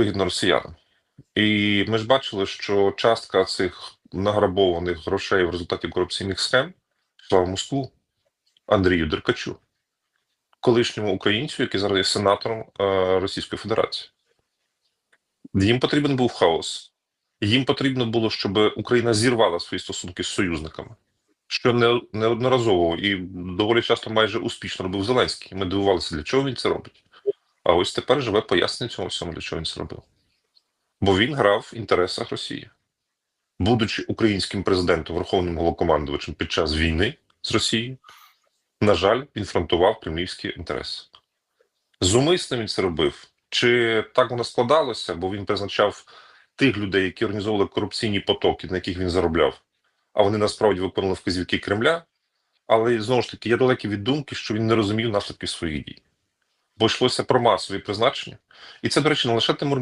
вигідно росіянам. І ми ж бачили, що частка цих награбованих грошей в результаті корупційних схем йшла в Москву Андрію Деркачу, колишньому українцю, який зараз є сенатором е, Російської Федерації. Їм потрібен був хаос. Їм потрібно було, щоб Україна зірвала свої стосунки з союзниками, що не, неодноразово і доволі часто майже успішно робив Зеленський. Ми дивувалися, для чого він це робить. А ось тепер живе пояснення цьому всьому, для чого він це робив. Бо він грав в інтересах Росії. Будучи українським президентом, верховним головнокомандувачем під час війни з Росією, на жаль, він фронтував кремлівські інтереси. Зумисно він це робив. Чи так воно складалося, бо він призначав тих людей, які організовували корупційні потоки, на яких він заробляв, а вони насправді виконували вказівки Кремля. Але знову ж таки, я далекий від думки, що він не розумів наслідків своїх дій. Бо йшлося про масові призначення. І це, до речі, не лише Тимур